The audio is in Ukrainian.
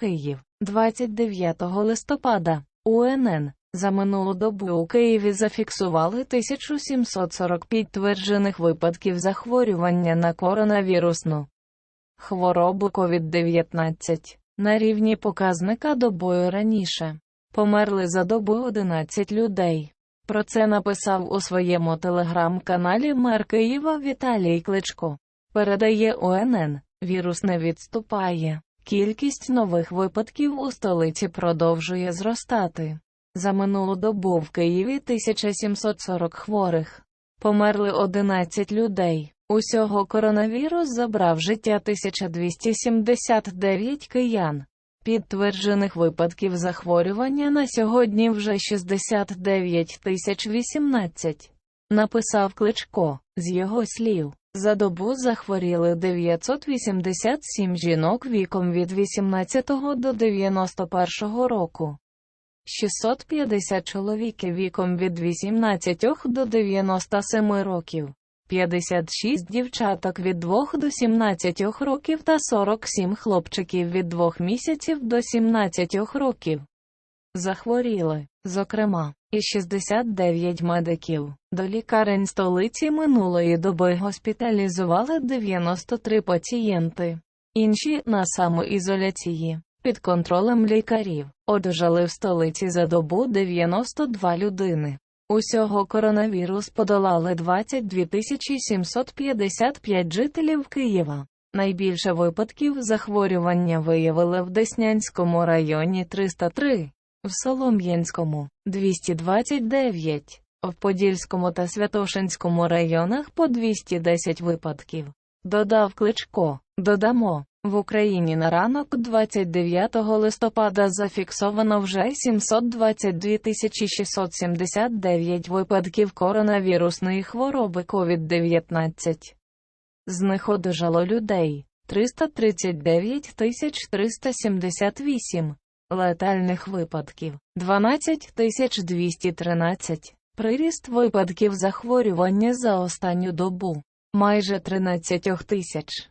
Київ, 29 листопада, УНН. За минулу добу у Києві зафіксували 1740 підтверджених випадків захворювання на коронавірусну хворобу COVID-19 на рівні показника добою раніше. Померли за добу 11 людей. Про це написав у своєму телеграм-каналі мер Києва Віталій Кличко. Передає ОНН, вірус не відступає. Кількість нових випадків у столиці продовжує зростати. За минулу добу в Києві 1740 хворих. Померли 11 людей. Усього коронавірус забрав життя 1279 киян. Підтверджених випадків захворювання на сьогодні вже 69 тисяч 18. Написав Кличко, з його слів. За добу захворіли 987 жінок віком від 18 до 91 року. 650 чоловіків віком від 18 до 97 років, 56 дівчаток від 2 до 17 років та 47 хлопчиків від 2 місяців до 17 років. Захворіли, зокрема, і 69 медиків. До лікарень столиці минулої доби госпіталізували 93 пацієнти. Інші на самоізоляції. Під контролем лікарів одужали в столиці за добу 92 людини. Усього коронавірус подолали 22 755 жителів Києва. Найбільше випадків захворювання виявили в Деснянському районі 303, в Солом'янському 229, в Подільському та Святошинському районах по 210 випадків. Додав Кличко. Додамо. В Україні на ранок 29 листопада зафіксовано вже 722 679 випадків коронавірусної хвороби COVID-19. З них одужало людей 339 378, летальних випадків. 12 213, приріст випадків захворювання за останню добу. Майже 13 тисяч.